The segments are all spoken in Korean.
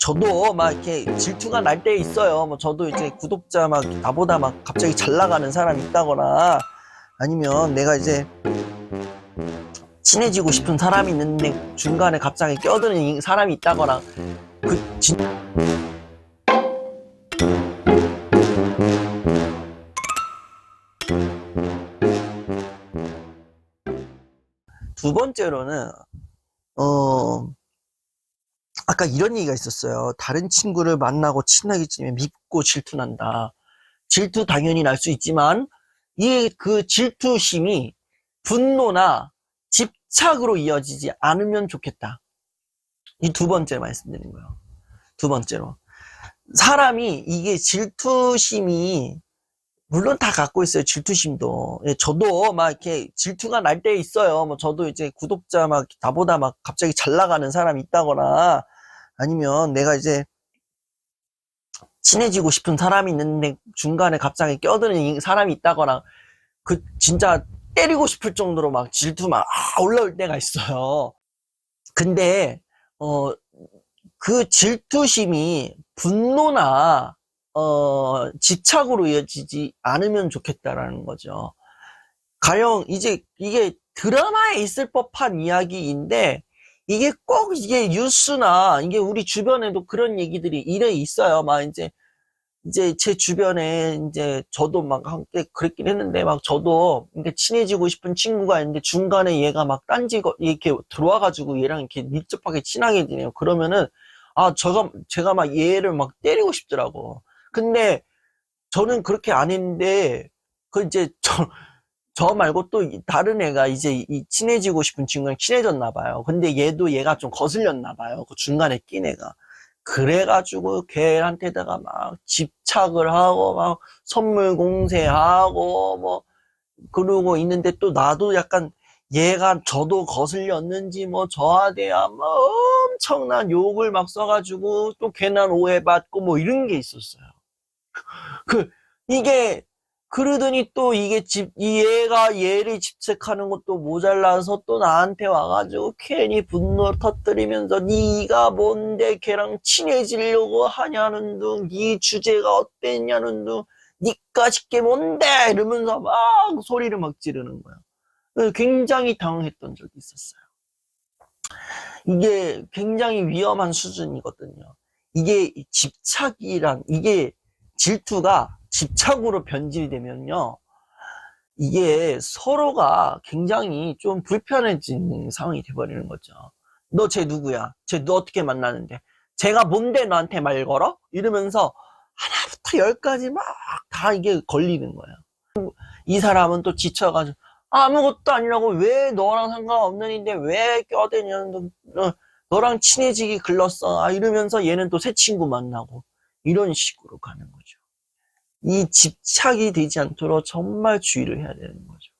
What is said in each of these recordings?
저도 막 이렇게 질투가 날 때 있어요. 뭐 저도 이제 구독자 막 나보다 막 갑자기 잘 나가는 사람이 있다거나 아니면 내가 이제 친해지고 싶은 사람이 있는데 중간에 갑자기 껴드는 이 사람이 있다거나 그 진... 두 번째로는 어 아까 이런 얘기가 있었어요. 다른 친구를 만나고 친하게 지내면 밉고 질투난다. 질투 당연히 날 수 있지만 이 그 질투심이 분노나 집착으로 이어지지 않으면 좋겠다. 이 두 번째 말씀드린 거예요. 두 번째로. 사람이 이게 질투심이 물론 다 갖고 있어요. 질투심도. 예, 저도 막 이렇게 질투가 날 때 있어요. 뭐 저도 이제 구독자 막 나보다 막 갑자기 잘 나가는 사람이 있다거나 아니면 내가 이제 친해지고 싶은 사람이 있는데 중간에 갑자기 껴드는 이 사람이 있다거나 그 진짜 때리고 싶을 정도로 막 질투 막 아, 올라올 때가 있어요. 근데 어 그 질투심이 분노나 어 집착으로 이어지지 않으면 좋겠다라는 거죠. 가령 이제 이게 드라마에 있을 법한 이야기인데 이게 꼭 이게 뉴스나 이게 우리 주변에도 그런 얘기들이 이래 있어요. 막 이제 이제 제 주변에 이제 저도 막 함께 그랬긴 했는데 막 저도 이렇게 친해지고 싶은 친구가 있는데 중간에 얘가 막 딴지거 이렇게 들어와가지고 얘랑 이렇게 밀접하게 친하게 지내요. 그러면은 아 저가 제가 막 얘를 막 때리고 싶더라고. 근데 저는 그렇게 안 했는데 그 이제 저 저 말고 또 이- 다른 애가 이제 이 친해지고 싶은 친구랑 친해졌나 봐요. 근데 얘도 얘가 좀 거슬렸나 봐요. 그 중간에 낀 애가. 그래가지고 걔한테다가 막 집착을 하고 막 선물 공세하고 뭐 그러고 있는데 또 나도 약간 얘가 저도 거슬렸는지 뭐 저하대야 뭐 엄청난 욕을 막 써가지고 또 괜한 오해받고 뭐 이런 게 있었어요. 그 이게 그러더니 또 이게 집, 이 얘가 얘를 집착하는 것도 모자라서 또 나한테 와가지고 괜히 분노를 터뜨리면서 네가 뭔데 걔랑 친해지려고 하냐는 둥, 네 주제가 어땠냐는 둥, 니까 싶게 뭔데 이러면서 막 소리를 막 지르는 거야. 그래서 굉장히 당황했던 적이 있었어요. 이게 굉장히 위험한 수준이거든요. 이게 집착이란, 이게 질투가 집착으로 변질되면요. 이게 서로가 굉장히 좀 불편해지는 상황이 돼버리는 거죠. 너 쟤 누구야? 쟤 너 어떻게 만나는데? 쟤가 뭔데 너한테 말 걸어? 이러면서 하나부터 열까지 막 다 이게 걸리는 거예요. 이 사람은 또 지쳐가지고 아무것도 아니라고 왜 너랑 상관없는 인데 왜 껴대냐는 너, 너랑 친해지기 글렀어. 아, 이러면서 얘는 또 새 친구 만나고 이런 식으로 가는 거죠. 이 집착이 되지 않도록 정말 주의를 해야 되는 거죠.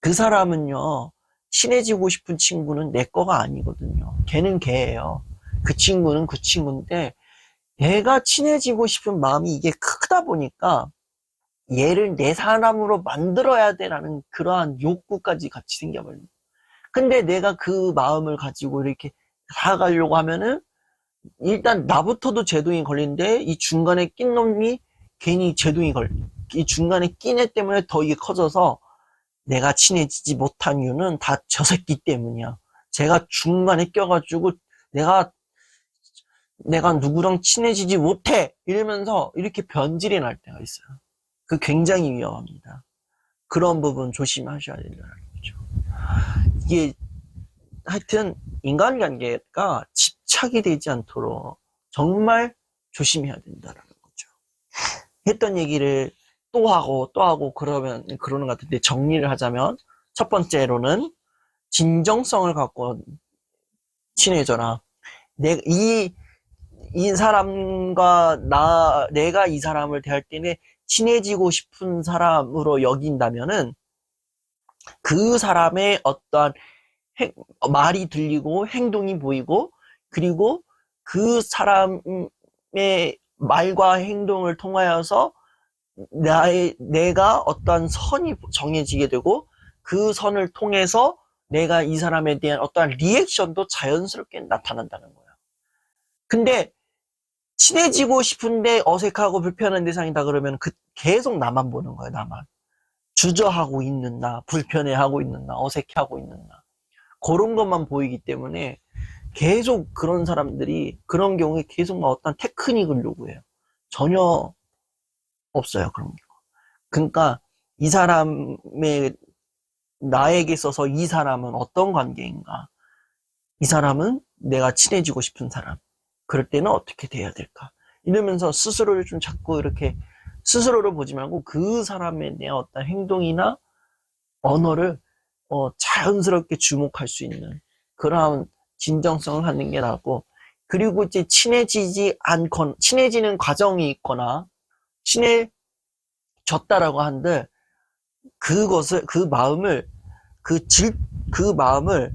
그 사람은요, 친해지고 싶은 친구는 내 거가 아니거든요. 걔는 걔예요. 그 친구는 그 친구인데, 내가 친해지고 싶은 마음이 이게 크다 보니까, 얘를 내 사람으로 만들어야 되라는 그러한 욕구까지 같이 생겨버립니다. 근데 내가 그 마음을 가지고 이렇게 살아가려고 하면은, 일단 나부터도 제동이 걸리는데, 이 중간에 낀 놈이 괜히 제동이 걸, 이 중간에 낀애 때문에 더 이게 커져서 내가 친해지지 못한 이유는 다 저 새끼 때문이야. 제가 중간에 껴가지고 내가, 내가 누구랑 친해지지 못해! 이러면서 이렇게 변질이 날 때가 있어요. 그 굉장히 위험합니다. 그런 부분 조심하셔야 된다는 거죠. 이게 하여튼 인간관계가 집착이 되지 않도록 정말 조심해야 된다는. 했던 얘기를 또 하고 또 하고 그러면 그러는 것 같은데 정리를 하자면 첫 번째로는 진정성을 갖고 친해져라. 내, 이, 이 사람과 나, 내가 이 사람을 대할 때는 친해지고 싶은 사람으로 여긴다면은 그 사람의 어떠한 행- 말이 들리고 행동이 보이고 그리고 그 사람의 말과 행동을 통하여서 나의 내가 어떠한 선이 정해지게 되고 그 선을 통해서 내가 이 사람에 대한 어떠한 리액션도 자연스럽게 나타난다는 거예요. 근데 친해지고 싶은데 어색하고 불편한 대상이다 그러면 그 계속 나만 보는 거예요, 나만. 주저하고 있는 나, 불편해하고 있는 나, 어색해하고 있는 나. 그런 것만 보이기 때문에 계속 그런 사람들이 그런 경우에 계속 막 어떤 테크닉을 요구해요. 전혀 없어요, 그런 거. 그러니까 이 사람의 나에게 있어서 이 사람은 어떤 관계인가? 이 사람은 내가 친해지고 싶은 사람. 그럴 때는 어떻게 돼야 될까? 이러면서 스스로를 좀 자꾸 이렇게 스스로를 보지 말고 그 사람에 대한 어떤 행동이나 언어를 어, 자연스럽게 주목할 수 있는 그런 진정성을 갖는 게 낫고 그리고 이제 친해지지 않건 친해지는 과정이 있거나 친해졌다라고 한들 그것을 그 마음을 그 질, 그 마음을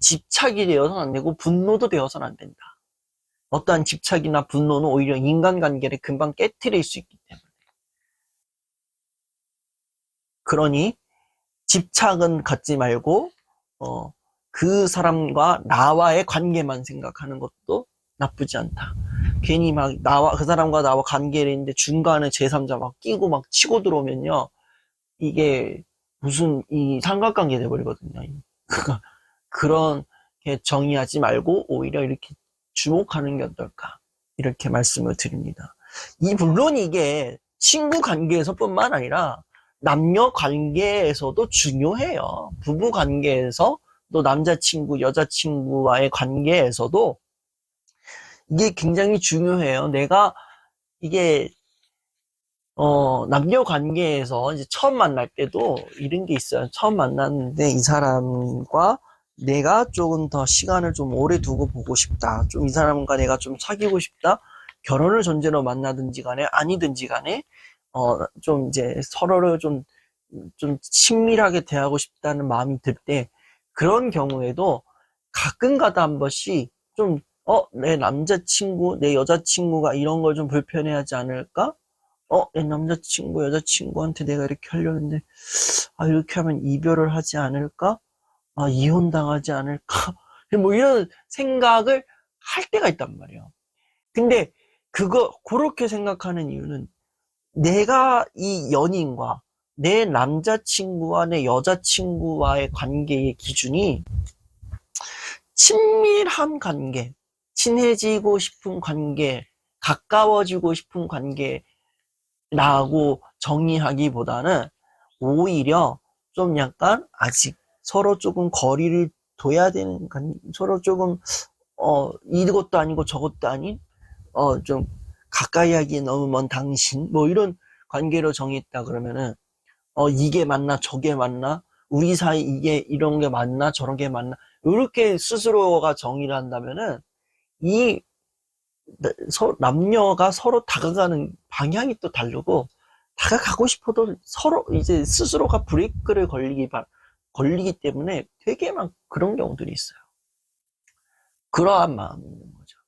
집착이 되어서는 안 되고 분노도 되어서는 안 된다. 어떠한 집착이나 분노는 오히려 인간관계를 금방 깨뜨릴 수 있기 때문에. 그러니 집착은 갖지 말고 어, 그 사람과 나와의 관계만 생각하는 것도 나쁘지 않다. 괜히 막 나와 그 사람과 나와 관계를 있는데 중간에 제3자 막 끼고 막 치고 들어오면요. 이게 무슨 이 삼각관계 돼 버리거든요. 그런 게 정의하지 말고 오히려 이렇게 주목하는 게 어떨까 이렇게 말씀을 드립니다. 이 물론 이게 친구 관계에서뿐만 아니라 남녀 관계에서도 중요해요. 부부 관계에서 또 남자친구, 여자친구와의 관계에서도 이게 굉장히 중요해요. 내가 이게 어, 남녀 관계에서 이제 처음 만날 때도 이런 게 있어요. 처음 만났는데 이 사람과 내가 조금 더 시간을 좀 오래 두고 보고 싶다. 좀 이 사람과 내가 좀 사귀고 싶다. 결혼을 전제로 만나든지 간에 아니든지 간에 어, 좀 이제 서로를 좀, 좀 친밀하게 대하고 싶다는 마음이 들 때 그런 경우에도 가끔 가다 한 번씩 좀, 어, 내 남자친구, 내 여자친구가 이런 걸 좀 불편해하지 않을까? 어, 내 남자친구, 여자친구한테 내가 이렇게 하려는데, 아, 이렇게 하면 이별을 하지 않을까? 아, 이혼당하지 않을까? 뭐 이런 생각을 할 때가 있단 말이에요. 근데 그거, 그렇게 생각하는 이유는 내가 이 연인과 내 남자친구와 내 여자친구와의 관계의 기준이 친밀한 관계, 친해지고 싶은 관계, 가까워지고 싶은 관계라고 정의하기보다는 오히려 좀 약간 아직 서로 조금 거리를 둬야 되는 관 서로 조금 어 이것도 아니고 저것도 아닌 어 좀 가까이 하기에 너무 먼 당신 뭐 이런 관계로 정했다 그러면은 어 이게 맞나 저게 맞나 우리 사이 이게 이런 게 맞나 저런 게 맞나 이렇게 스스로가 정의를 한다면은 이 서, 남녀가 서로 다가가는 방향이 또 다르고 다가가고 싶어도 서로 이제 스스로가 브레이크를 걸리기 바, 걸리기 때문에 되게 막 그런 경우들이 있어요. 그러한 마음이 있는 거죠.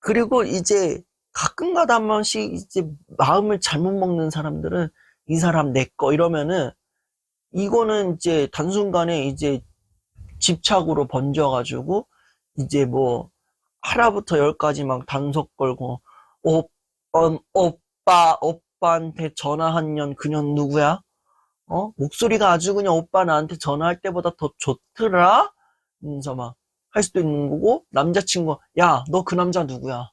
그리고 이제 가끔가다 한 번씩 이제 마음을 잘못 먹는 사람들은 이 사람 내 거 이러면은 이거는 이제 단순간에 이제 집착으로 번져가지고 이제 뭐 하나부터 열까지 막 단속 걸고 오, 어, 오빠 오빠한테 전화한 년 그년 누구야? 어 목소리가 아주 그냥 오빠 나한테 전화할 때보다 더 좋더라? 이러면서 막 할 수도 있는 거고 남자친구 야 너 그 남자 누구야?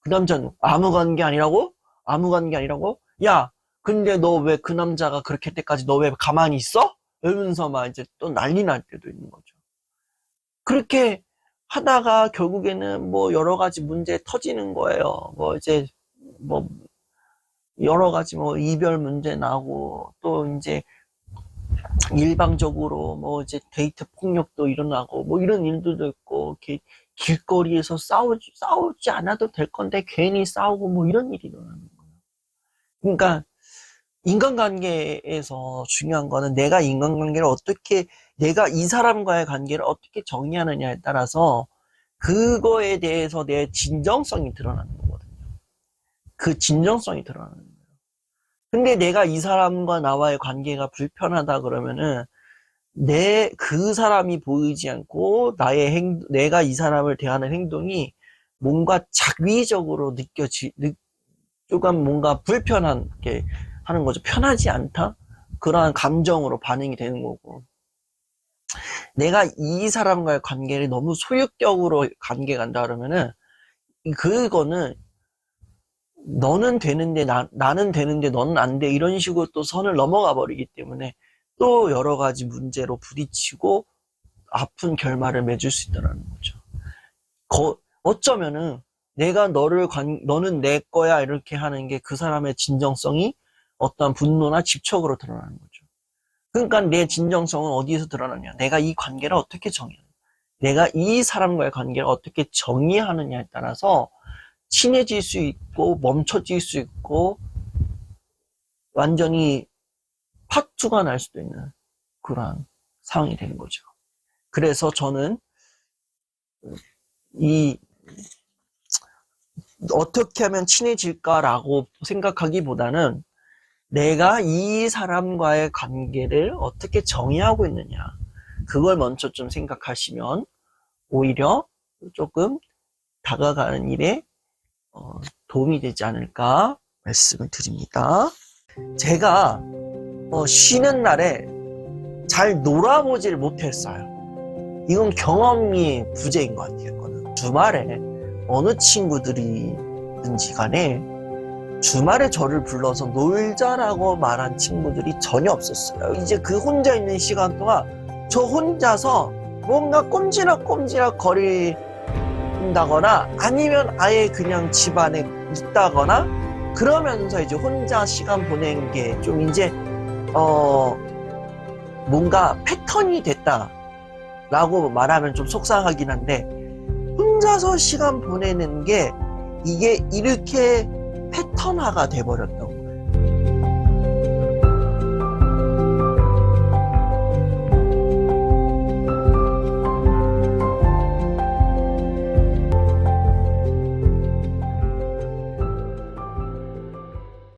그 남자는 아무 관계 아니라고? 아무 관계 아니라고? 야, 근데 너 왜 그 남자가 그렇게 할 때까지 너 왜 가만히 있어? 이러면서 막 이제 또 난리 날 때도 있는 거죠. 그렇게 하다가 결국에는 뭐 여러 가지 문제 터지는 거예요. 뭐 이제 뭐 여러 가지 뭐 이별 문제 나고 또 이제 일방적으로 뭐 이제 데이트 폭력도 일어나고 뭐 이런 일들도 있고 이렇게 길거리에서 싸우지, 싸우지 않아도 될 건데 괜히 싸우고 뭐 이런 일이 일어나는 거예요. 그러니까 인간관계에서 중요한 거는 내가 인간관계를 어떻게, 내가 이 사람과의 관계를 어떻게 정의하느냐에 따라서 그거에 대해서 내 진정성이 드러나는 거거든요. 그 진정성이 드러나는 거예요. 근데 내가 이 사람과 나와의 관계가 불편하다 그러면은 내, 그 사람이 보이지 않고 나의 행, 내가 이 사람을 대하는 행동이 뭔가 작위적으로 느껴지, 느, 조금 뭔가 불편하게 하는 거죠. 편하지 않다? 그러한 감정으로 반응이 되는 거고. 내가 이 사람과의 관계를 너무 소유격으로 관계 간다 그러면은, 그거는 너는 되는데 나, 나는 되는데 너는 안 돼. 이런 식으로 또 선을 넘어가 버리기 때문에 또 여러 가지 문제로 부딪히고 아픈 결말을 맺을 수 있다는 거죠. 거- 어쩌면은 내가 너를 관, 너는 내 거야 이렇게 하는 게 그 사람의 진정성이 어떤 분노나 집착으로 드러나는 거죠. 그러니까 내 진정성은 어디에서 드러나냐? 내가 이 관계를 어떻게 정의하냐? 내가 이 사람과의 관계를 어떻게 정의하느냐에 따라서 친해질 수 있고 멈춰질 수 있고 완전히 파투가 날 수도 있는 그러한 상황이 되는 거죠. 그래서 저는 이 어떻게 하면 친해질까라고 생각하기보다는 내가 이 사람과의 관계를 어떻게 정의하고 있느냐 그걸 먼저 좀 생각하시면 오히려 조금 다가가는 일에 어, 도움이 되지 않을까 말씀을 드립니다. 제가 어, 쉬는 날에 잘 놀아보질 못했어요. 이건 경험이 부재인 것 같아요. 주말에 어느 친구들이든지 간에 주말에 저를 불러서 놀자라고 말한 친구들이 전혀 없었어요. 이제 그 혼자 있는 시간 동안 저 혼자서 뭔가 꼼지락꼼지락 거린다거나 아니면 아예 그냥 집 안에 있다거나 그러면서 이제 혼자 시간 보내는 게좀 이제 어 뭔가 패턴이 됐다라고 말하면 좀 속상하긴 한데 혼자서 시간 보내는 게 이게 이렇게 패턴화가 돼버렸던